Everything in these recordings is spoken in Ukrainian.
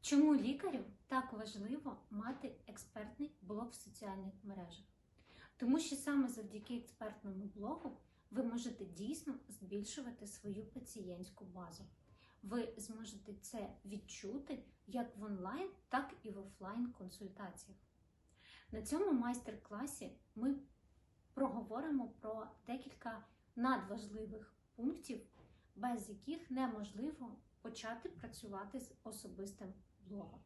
Чому лікарю так важливо мати експертний блог в соціальних мережах? Тому що саме завдяки експертному блогу ви можете дійсно збільшувати свою пацієнтську базу. Ви зможете це відчути як в онлайн, так і в офлайн консультаціях. На цьому майстер-класі ми проговоримо про декілька надважливих пунктів, без яких неможливо почати працювати з особистим блогом.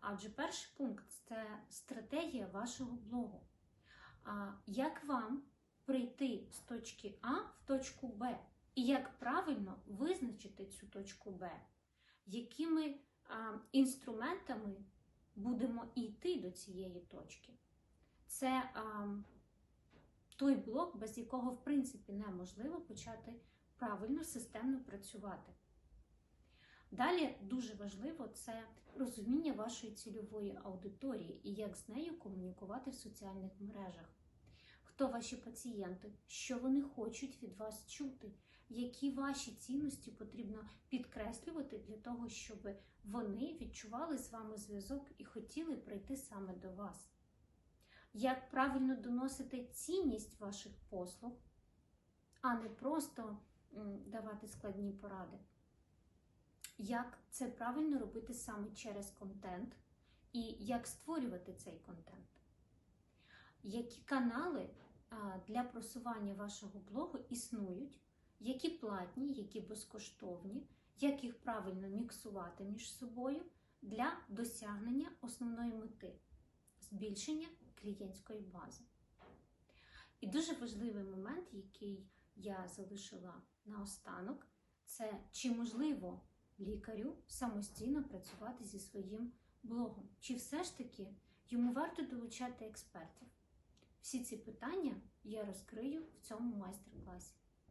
Адже перший пункт це стратегія вашого блогу. Як вам прийти з точки А в точку Б? І як правильно визначити цю точку Б? Якими інструментами будемо йти до цієї точки? Це той блок, без якого, в принципі, неможливо почати правильно, системно працювати. Далі дуже важливо це розуміння вашої цільової аудиторії і як з нею комунікувати в соціальних мережах. Хто ваші пацієнти, що вони хочуть від вас чути, які ваші цінності потрібно підкреслювати для того, щоб вони відчували з вами зв'язок і хотіли прийти саме до вас. Як правильно доносити цінність ваших послуг, а не просто давати складні поради як це правильно робити саме через контент і як створювати цей контент. Які канали для просування вашого блогу існують, які платні, які безкоштовні, як їх правильно міксувати між собою для досягнення основної мети збільшення клієнтської бази. І дуже важливий момент, який я залишила наостанок, це чи можливо лікарю самостійно працювати зі своїм блогом? Чи все ж таки йому варто долучати експертів? Всі ці питання я розкрию в цьому майстер-класі.